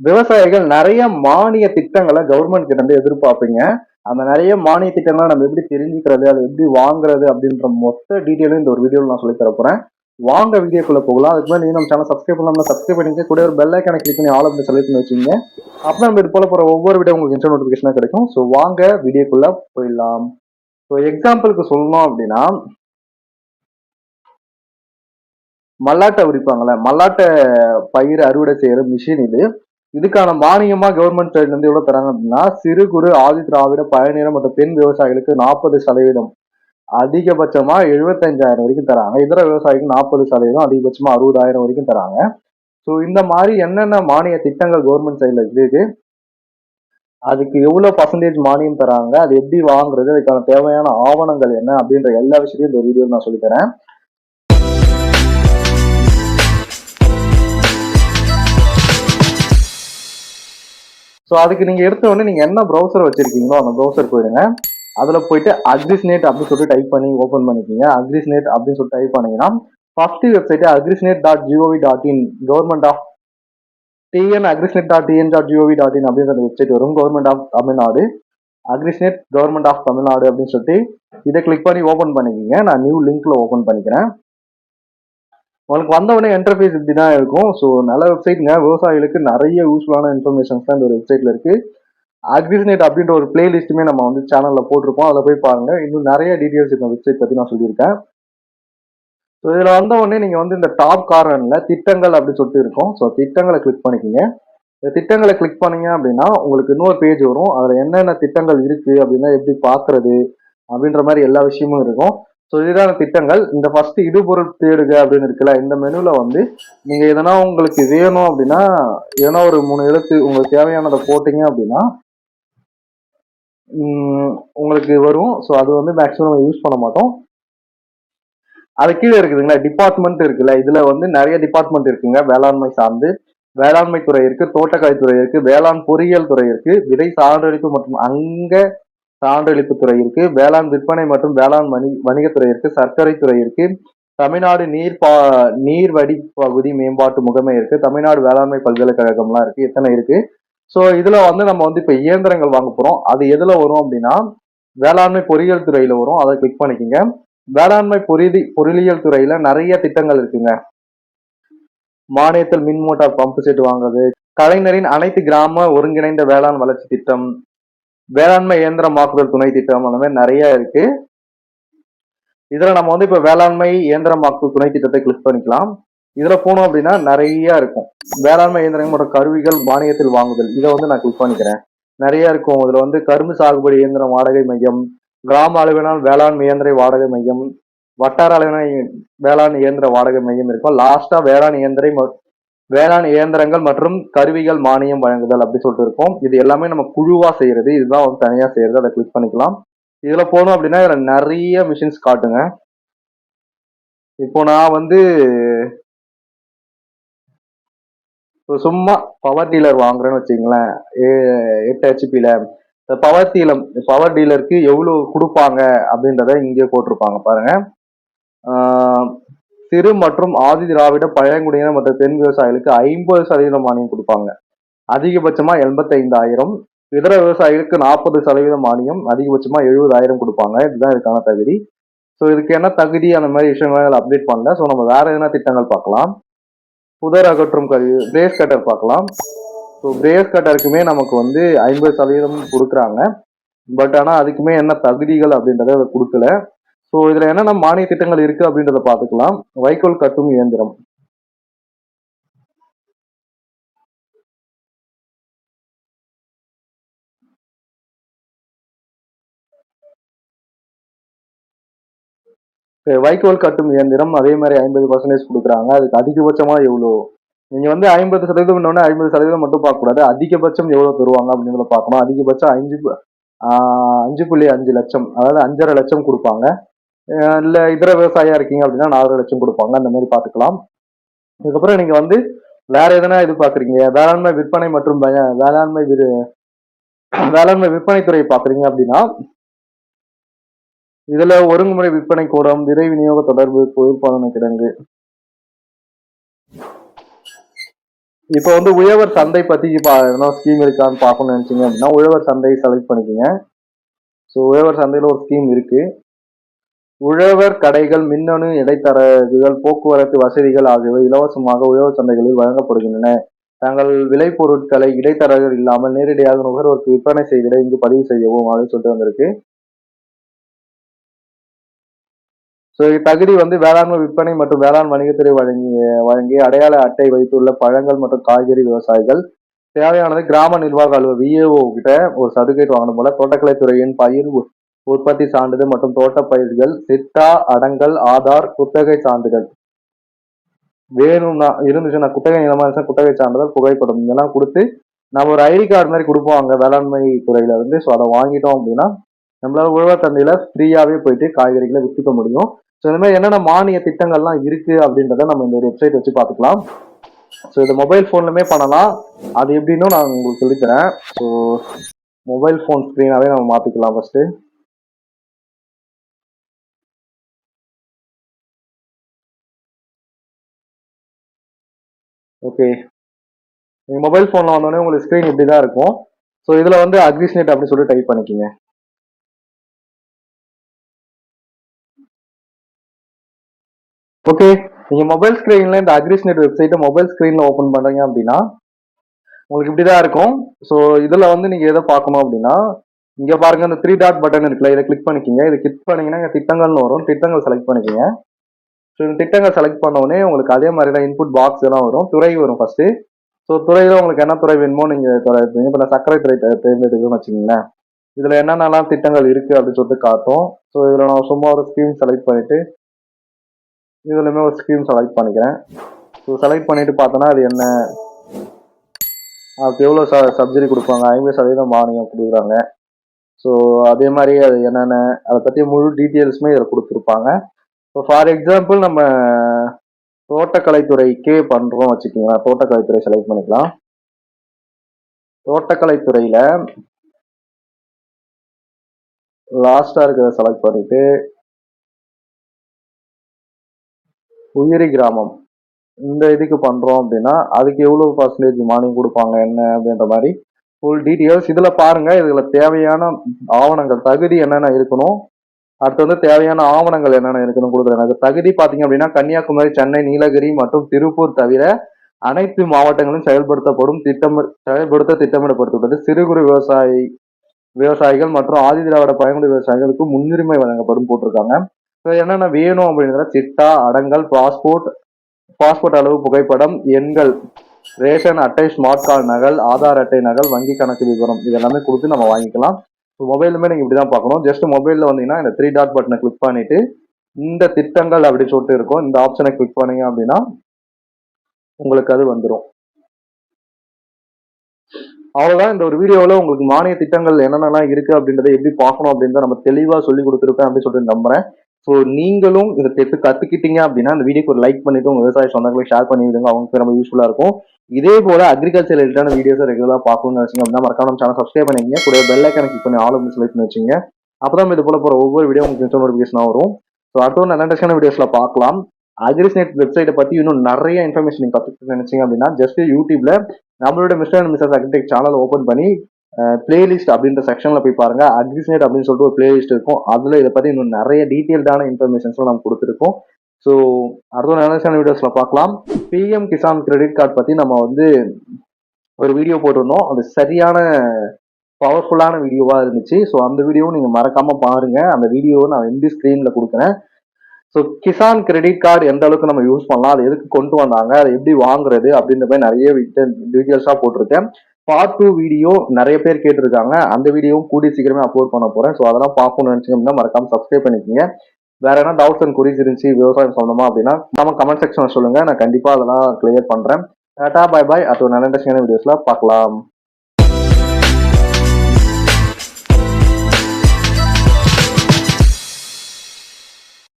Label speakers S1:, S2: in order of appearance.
S1: விவசாயிகள் நிறைய மானிய திட்டங்களை கவர்மெண்ட் கிட்ட இருந்து எதிர்பார்ப்பீங்க. அந்த நிறைய மானிய திட்டங்களை நம்ம எப்படி தெரிஞ்சுக்கிறது அதை எப்படி வாங்குறது அப்படின்ற மொத்த டீட்டெயிலும் இந்த ஒரு வீடியோவில் நான் சொல்லி தரப்போறேன் வாங்க வீடியோக்குள்ள போகலாம். அதுக்கு மேலே நீங்க நம்ம சேனல் சப்ஸ்கிரைப் பண்ணாமல் சப்ஸ்கிரைப் பண்ணிக்க கூட ஒரு பெல் ஐக்கான கிளிக் பண்ணி ஆல் அப்படி செலக்ட் பண்ணி வச்சுங்க அப்போ நம்ம இது போல போகிற ஒவ்வொரு வீடியோ உங்களுக்கு இன்ஸ்டா நோட்டிஃபிகேஷனாக கிடைக்கும். ஸோ வாங்க வீடியோக்குள்ள போயிடலாம். ஸோ எக்ஸாம்பிளுக்கு சொல்லணும் அப்படின்னா மல்லாட்டை உரிப்பாங்களே மல்லாட்டை பயிர் அறுவடை செய்யற மிஷின் இது. இதுக்கான மானியமா கவர்மெண்ட் சைடுல இருந்து எவ்வளவு தராங்க அப்படின்னா சிறு குறு ஆதி திராவிட பயணியர் மற்றும் பெண் விவசாயிகளுக்கு நாற்பது சதவீதம். அதிகபட்சமா எழுபத்தஞ்சாயிரம் வரைக்கும் தராங்க. இதர விவசாயிக்கு நாற்பது சதவீதம் அதிகபட்சமா அறுபதாயிரம் வரைக்கும் தராங்க. ஸோ இந்த மாதிரி என்னென்ன மானிய திட்டங்கள் கவர்மெண்ட் சைடில் இருக்கு அதுக்கு எவ்வளோ பர்சன்டேஜ் மானியம் தராங்க அது எப்படி வாங்குறது அதுக்கான தேவையான ஆவணங்கள் என்ன அப்படின்ற எல்லா விஷயத்தையும் இந்த வீடியோ நான் சொல்லித் ஸோ அதுக்கு நீங்க எடுத்த உடனே நீங்க என்ன ப்ரௌசர் வச்சிருக்கீங்களோ அந்த ப்ரௌசர் போயிடுங்க. அதுல போயிட்டு அக்ரிஸ்னேட் அப்படின்னு சொல்லிட்டு டைப் பண்ணி ஓப்பன் பண்ணிக்கிங்க. அக்ரிஸ்னேட் அப்படின்னு சொல்லிட்டு டைப் பண்ணீங்கன்னா first website Agrisnet dot G O V dot in government of TN Agrisnet dot TN dot G O V dot in அப்படின்ற வெப்சைட் வரும். Government of Tamil Nadu Agrisnet government of Tamil Nadu அப்படின்னு சொல்லிட்டு இதை click பண்ணி open பண்ணிக்கிங்க. நான் new லிங்க்ல open பண்ணிக்கிறேன். உங்களுக்கு வந்தவொடனே உடனே இன்டர்ஃபேஸ் இப்படி தான் இருக்கும். ஸோ நல்ல வெப்சைட்ங்க விவசாயிகளுக்கு நிறைய யூஸ்ஃபுல்லான இன்ஃபர்மேஷன்ஸ் தான் இந்த ஒரு வெப்சைட்ல இருக்கு. அக்ரிஸ்நெட் அப்படின்ற ஒரு பிளேலிஸ்ட்டுமே நம்ம வந்து சேனலில் போட்டிருப்போம் அதில் போய் பாருங்க. இன்னும் நிறைய டீட்டெயில்ஸ் இந்த வெப்சைட் பற்றி நான் சொல்லியிருக்கேன். ஸோ இதில் வந்த உடனே வந்து இந்த டாப் காரனில் திட்டங்கள் அப்படின்னு சொல்லிட்டு இருக்கும். ஸோ திட்டங்களை கிளிக் பண்ணிக்கோங்க. இந்த திட்டங்களை கிளிக் பண்ணீங்க அப்படின்னா உங்களுக்கு இன்னொரு பேஜ் வரும். அதில் என்னென்ன திட்டங்கள் இருக்குது அப்படின்னா எப்படி பார்க்குறது அப்படின்ற மாதிரி எல்லா விஷயமும் இருக்கும். ஸோ இதுதான திட்டங்கள். இந்த ஃபர்ஸ்ட் இடுபொருள் தேடுக அப்படின்னு இருக்குல்ல இந்த மெனுல வந்து நீங்க எதனா உங்களுக்கு வேணும் அப்படின்னா எதனா ஒரு மூணு எழுத்து உங்களுக்கு தேவையானதை போட்டீங்க அப்படின்னா உங்களுக்கு வரும். ஸோ அது வந்து மேக்ஸிமம் யூஸ் பண்ண மாட்டோம். அது கீழே இருக்குதுங்களா டிபார்ட்மெண்ட் இருக்குல்ல இதுல வந்து நிறைய டிபார்ட்மெண்ட் இருக்குங்க. வேளாண்மை சார்ந்து வேளாண்மை துறை இருக்கு தோட்டக்கலைத்துறை இருக்கு வேளாண் பொறியியல் துறை இருக்கு விதை சான்றளிப்பு மற்றும் அங்க சான்றளிப்பு துறை இருக்கு வேளாண் விற்பனை மற்றும் வேளாண் வணி வணிகத்துறை இருக்கு சர்க்கரை துறை இருக்கு தமிழ்நாடு நீர் பா நீர்வடி பகுதி மேம்பாட்டு முகமை இருக்கு தமிழ்நாடு வேளாண்மை பல்கலைக்கழகம்லாம் இருக்கு எத்தனை இருக்கு. ஸோ இதுல வந்து நம்ம வந்து இப்போ இயந்திரங்கள் வாங்க போறோம். அது எதுல வரும் அப்படின்னா வேளாண்மை பொறியியல் துறையில வரும். அதை கிளிக் பண்ணிக்கோங்க. வேளாண்மை பொறிதி பொருளியல் துறையில நிறைய திட்டங்கள் இருக்குங்க. மானியத்தில் மின் மோட்டார் பம்பு செட் வாங்குறது கலைஞரின் அனைத்து கிராம ஒருங்கிணைந்த வேளாண் வளர்ச்சி திட்டம் வேளாண்மை இயந்திரமாக்குதல் துணை திட்டம் அந்த மாதிரி நிறைய இருக்கு. இதுல நம்ம வந்து இப்ப வேளாண்மை இயந்திரமாக்குதல் துணை திட்டத்தை கிளிக் பண்ணிக்கலாம். இதுல போனோம் அப்படின்னா நிறைய இருக்கும். வேளாண்மை இயந்திரங்களோட மற்றும் கருவிகள் மானியத்தில் வாங்குதல் இதை வந்து நான் கிளிக் பண்ணிக்கிறேன். நிறைய இருக்கும். இதுல வந்து கரும்பு சாகுபடி இயந்திரம் வாடகை மையம் கிராம அளவிலான வேளாண் இயந்திர வாடகை மையம் வட்டார அளவிலான வேளாண் இயந்திர வாடகை மையம் இருக்கும். லாஸ்டா வேளாண் இயந்திர வேளாண் இயந்திரங்கள் மற்றும் கருவிகள் மானியம் வழங்குதல் அப்படி சொல்லிட்டு இருக்கும். இது எல்லாமே நம்ம குழுவா செய்யறது. இதுதான் வந்து தனியா செய்யறது. அதை கிளிக் பண்ணிக்கலாம். இதுல போனோம் அப்படின்னா இதுல நிறைய மிஷின்ஸ் காட்டுங்க. இப்போ நான் வந்து இப்போ சும்மா பவர் டீலர் வாங்குறேன்னு வச்சுங்களேன் எட்டு ஹெச்பியில் பவர் டீலர் பவர் டீலருக்கு எவ்வளோ கொடுப்பாங்க அப்படின்றத இங்கே போட்டிருப்பாங்க பாருங்க. சிறு மற்றும் ஆதி திராவிட பழங்குடியினர் மற்றும் பெண் விவசாயிகளுக்கு ஐம்பது சதவீதம் மானியம் கொடுப்பாங்க. அதிகபட்சமா எண்பத்தைந்தாயிரம். இதர விவசாயிகளுக்கு நாற்பது சதவீதம் மானியம் அதிகபட்சமா எழுபதாயிரம் கொடுப்பாங்க. இதுதான் இதுக்கான தகுதி. ஸோ இதுக்கு என்ன தகுதி? அந்த மாதிரி விஷயங்கள் அப்டேட் பண்ணல. ஸோ நம்ம வேற எதனா திட்டங்கள் பார்க்கலாம். புதர் அகற்றும் கருவி பிரேஸ் கட்டர் பார்க்கலாம். ஸோ பிரேஸ் கட்டருக்குமே நமக்கு வந்து ஐம்பது சதவீதம் கொடுக்குறாங்க. பட் ஆனால் அதுக்குமே என்ன தகுதிகள் அப்படின்றத அதை கொடுக்கல. ஸோ இதில் என்னென்ன மானிய திட்டங்கள் இருக்கு அப்படின்றத பார்த்துக்கலாம். வைக்கோல் கட்டும் இயந்திரம். வைக்கோல் கட்டும் இயந்திரம் அதே மாதிரி ஐம்பது பர்சன்டேஜ் கொடுக்குறாங்க. அதுக்கு அதிகபட்சமா எவ்வளோ? நீங்க வந்து ஐம்பது சதவீதம் ஐம்பது சதவீதம் மட்டும் பார்க்கக்கூடாது. அதிகபட்சம் எவ்வளோ தருவாங்க அப்படின்றத பார்க்கணும். அதிகபட்சம் அஞ்சு அஞ்சு புள்ளி அஞ்சு லட்சம் அதாவது அஞ்சரை லட்சம் கொடுப்பாங்க. இல்லை இதர விவசாயியா இருக்கீங்க அப்படின்னா நாலரை லட்சம் கொடுப்பாங்க. அந்த மாதிரி பார்த்துக்கலாம். இதுக்கப்புறம் நீங்கள் வந்து வேற எதனா இது பார்க்குறீங்க வேளாண்மை விற்பனை மற்றும் வேளாண்மை விரு- வேளாண்மை விற்பனைத்துறையை பார்க்குறீங்க அப்படின்னா இதில் ஒருங்குமுறை விற்பனை கூடம் விதை விநியோக தொடர்பு குளிர்பாதன கிடங்கு. இப்போ வந்து உழவர் சந்தை பற்றி இப்போ எதனா ஸ்கீம் இருக்கான்னு பார்க்கணும்னு நினச்சிங்க அப்படின்னா உழவர் சந்தையை செலக்ட் பண்ணிக்கோங்க. ஸோ உழவர் சந்தையில் ஒரு ஸ்கீம் இருக்குது உழவர் கடைகள் மின்னணு இடைத்தரகுகள் போக்குவரத்து வசதிகள் ஆகியவை இலவசமாக உழவர் சந்தைகளில் வழங்கப்படுகின்றன. தங்கள் விளைபொருட்களை இடைத்தரகர் இல்லாமல் நேரடியாக நுகர்வோருக்கு விற்பனை செய்திட இங்கு பதிவு செய்யவும் அப்படின்னு சொல்லிட்டு வந்திருக்கு. ஸோ தகுதி வந்து வேளாண்மை விற்பனை மற்றும் வேளாண் வணிகத்துறை வழங்கிய வழங்கிய அடையாள அட்டை வைத்துள்ள பழங்கள் மற்றும் காய்கறி விவசாயிகள். தேவையானது கிராம நிர்வாக அலுவலர் விஏஓ கிட்ட ஒரு சர்டிஃபிகேட் வாங்கணும் போல தோட்டக்கலைத்துறையின் பயிர் உற்பத்தி சான்றிதழ் மற்றும் தோட்டப் பயிர்கள் சிட்டா அடங்கல் ஆதார் குத்தகை சான்றிதழ். வேணும்னா இருந்துச்சுன்னா குத்தகை நிலமா இருந்துச்சுன்னா குத்தகை சான்றிதழ் புகைப்படம் இதெல்லாம் கொடுத்து நம்ம ஒரு ஐடி கார்டு மாதிரி கொடுப்போம் அங்கே வேளாண்மை துறையில இருந்து. ஸோ அதை வாங்கிட்டோம் அப்படின்னா நம்மளால உழவர் சந்தையில ஃப்ரீயாவே போயிட்டு காய்கறிகளை வித்துக்க முடியும். ஸோ இந்த மாதிரி என்னென்ன மானிய திட்டங்கள்லாம் இருக்கு அப்படின்றத நம்ம இந்த ஒரு வெப்சைட் வச்சு பார்த்துக்கலாம். ஸோ இது மொபைல் ஃபோன்லுமே பண்ணலாம். அது எப்படின்னு நான் உங்களுக்கு சொல்லித்தரேன் ஸோ மொபைல் ஃபோன் ஸ்க்ரீனாவே நம்ம மாற்றிக்கலாம் ஃபஸ்ட்டு ஓகே நீங்கள் மொபைல் ஃபோனில் வந்தோடனே உங்களுக்கு ஸ்க்ரீன் இப்படி தான் இருக்கும். ஸோ இதில் வந்து அக்ரிஸ்னேட் அப்படின்னு சொல்லி டைப் பண்ணிக்கோங்க. ஓகே நீங்கள் மொபைல் ஸ்க்ரீனில் இந்த அக்ரிஸ்னேட் வெப்சைட்டை மொபைல் ஸ்க்ரீனில் ஓப்பன் பண்ணுறீங்க அப்படின்னா உங்களுக்கு இப்படி தான் இருக்கும். ஸோ இதில் வந்து நீங்கள் எதை பார்க்கணும் அப்படின்னா இங்கே பாருங்க இந்த த்ரீ டாட் பட்டன் இருக்குல்ல இதை கிளிக் பண்ணிக்கிங்க. இதை கிளிக் பண்ணீங்கன்னா இங்கே திட்டங்கள்னு வரும். திட்டங்கள் செலக்ட் பண்ணிக்கோங்க. ஸோ இந்த திட்டங்கள் செலக்ட் பண்ண உடனே உங்களுக்கு அதே மாதிரி தான் இன்புட் பாக்ஸ் எல்லாம் வரும். துறை வரும் ஃபர்ஸ்ட் ஸோ துறையில் உங்களுக்கு என்ன துறை வேணுமோ நீங்கள் துறை இப்போ நான் சர்க்கரை துறை தேர்ந்தெடுக்கணும்னு வச்சுக்கோங்களேன். இதில் என்னென்னலாம் திட்டங்கள் இருக்குது அப்படின்னு சொல்லிட்டு காட்டும். ஸோ இதில் நான் சும்மா ஒரு ஸ்கீம் செலக்ட் பண்ணிவிட்டு இதுலையுமே ஒரு ஸ்கீம் செலக்ட் பண்ணிக்கிறேன். ஸோ செலக்ட் பண்ணிவிட்டு பார்த்தோன்னா அது என்ன? அதுக்கு எவ்வளோ ச சப்சிடி கொடுப்பாங்க? ஐம்பது சதவீதம் மானியம் கொடுக்குறாங்க. ஸோ அதே மாதிரி அது என்னென்ன? அதை பற்றி முழு டீட்டெயில்ஸுமே இதில் கொடுத்துருப்பாங்க. இப்போ ஃபார் எக்ஸாம்பிள் நம்ம தோட்டக்கலைத்துறைக்கே பண்ணுறோம் வச்சுக்கோங்களேன். தோட்டக்கலைத்துறை செலக்ட் பண்ணிக்கலாம். தோட்டக்கலைத்துறையில் லாஸ்ட்டாக இருக்கிறத செலக்ட் பண்ணிட்டு உயிரி கிராமம். இந்த இதுக்கு பண்ணுறோம் அப்படின்னா அதுக்கு எவ்வளோ பர்சன்டேஜ் மானியம் கொடுப்பாங்க என்ன அப்படின்ற மாதிரி ஃபுல் டீட்டெயில்ஸ் இதில் பாருங்கள் இதில் தேவையான ஆவணங்கள் தகுதி என்னென்ன இருக்கணும் அடுத்து வந்து தேவையான ஆவணங்கள் என்னென்ன இருக்குன்னு கொடுக்குறேன். அது தகுதி பார்த்தீங்க அப்படின்னா கன்னியாகுமரி சென்னை நீலகிரி மற்றும் திருப்பூர் தவிர அனைத்து மாவட்டங்களிலும் செயல்படுத்தப்படும் திட்டம் செயல்படுத்த திட்டமிடப்பட்டுள்ளது. சிறு குறு விவசாயி விவசாயிகள் மற்றும் ஆதி திராவிட பயன்குடி விவசாயிகளுக்கு முன்னுரிமை வழங்கப்படும் போட்டிருக்காங்க. ஸோ என்னென்ன வேணும் அப்படின்றத சிட்டா அடங்கல் பாஸ்போர்ட் பாஸ்போர்ட் அளவு புகைப்படம் எண்கள் ரேஷன் அட்டை ஸ்மார்ட் கார்டு நகல் ஆதார் அட்டை நகல் வங்கி கணக்கு விவரம் இதெல்லாமே கொடுத்து நம்ம வாங்கிக்கலாம். மொபைலுமே நீங்கள் இப்படி தான் பார்க்கணும். ஜஸ்ட் மொபைலில் வந்தீங்கன்னா இந்த த்ரீ டாட் பட்டனை கிளிக் பண்ணிட்டு இந்த திட்டங்கள் அப்படி சொல்லிட்டு இருக்கும். இந்த ஆப்ஷனை கிளிக் பண்ணீங்க அப்படின்னா உங்களுக்கு அது வந்துடும் அவ்வளோதான் இந்த ஒரு வீடியோவில் உங்களுக்கு மானிய திட்டங்கள் என்னென்னலாம் இருக்குது அப்படின்றத எப்படி பார்க்கணும் அப்படின்றத நம்ம தெளிவாக சொல்லி கொடுத்துருப்பேன் அப்படின்னு சொல்லிட்டு நம்புறேன். ஸோ நீங்களும் இதை தெத்து கத்துக்கிட்டீங்க அப்படின்னா அந்த வீடியோக்கு ஒரு லைக் பண்ணிட்டு உங்க விவசாய சொந்தங்களுக்கு ஷேர் பண்ணி விடுங்க. அவங்களுக்கு ரொம்ப யூஸ்ஃபுல்லா இருக்கும். இதே போல அக்ரிகல்ச்சர் ரிலேட்டான வீடியோஸ் ரெகுலராக பார்க்கணும்னு வச்சுங்க அப்படின்னா மறக்காம நம்ம சேனல் சப்ஸ்கிரைப் பண்ணிக்கங்க. கூட பெல் ஐக்கனை கிளிக் பண்ணி ஆல் செலக்ட் பண்ணி வச்சுங்க அப்பதான் இது போல போற ஒவ்வொரு வீடியோ உங்களுக்கு நோட்டிஃபிகேஷன் வரும். ஸோ அடுத்த ஒரு நல்ல இன்ட்ரெஸ்டான வீடியோஸ்ல பார்க்கலாம். அக்ரிஸ்நெட் வெப்சைட்டை பத்தி இன்னும் நிறைய இன்ஃபர்மேஷன் நீங்க கத்துக்க நினைச்சீங்க அப்படின்னா ஜஸ்ட் யூடியூப்ல நம்மளோட mister and missus Agritech channel open பண்ணி பிளேலிஸ்ட் அப்படின்ற செக்ஷன்ல போய் பாருங்க. அக்ரிசினேட் அப்படின்னு சொல்லிட்டு ஒரு பிளேலிஸ்ட் இருக்கும். அதுல இதை பத்தி இன்னும் நிறைய டீட்டெயில்டான இன்ஃபர்மேஷன்ஸ்லாம் நம்ம கொடுத்துருக்கோம். ஸோ அடுத்த நினைச்சான வீடியோஸ்ல பார்க்கலாம். பிஎம் கிசான் கிரெடிட் கார்டு பத்தி நம்ம வந்து ஒரு வீடியோ போட்டிருந்தோம். அது சரியான பவர்ஃபுல்லான வீடியோவா இருந்துச்சு. ஸோ அந்த வீடியோவும் நீங்க மறக்காம பாருங்க. அந்த வீடியோவை நான் எந்த ஸ்கிரீன்ல கொடுக்குறேன். ஸோ கிசான் கிரெடிட் கார்டு எந்த அளவுக்கு நம்ம யூஸ் பண்ணலாம்? அது எதுக்கு கொண்டு வந்தாங்க? அதை எப்படி வாங்குறது? அப்படின்ற மாதிரி நிறைய டீட்டெயில்ஸாக போட்டிருக்கேன். பார்ட் டூ வீடியோ நிறைய பேர் கேட்டிருக்காங்க. அந்த வீடியோவும் கூடிய சீக்கிரமே அப்லோட் பண்ண போறேன். ஸோ அதெல்லாம் பார்க்கணும்னு நினைச்சீங்க அப்படின்னா மறக்காம சப்ஸ்கிரைப் பண்ணிக்கோங்க. வேற என்ன டவுட்ஸ் அண்ட் குறிஸ் இருந்துச்சு விவசாயம் சொந்தமா அப்படின்னா நம்ம கமெண்ட் செக்ஷன் சொல்லுங்க. நான் கண்டிப்பா அதெல்லாம் கிளியர் பண்றேன். டாடா பாய் பாய் அது நல்ல இன்ட்ரெஸ்டிங்கான வீடியோஸ்ல பார்க்கலாம்.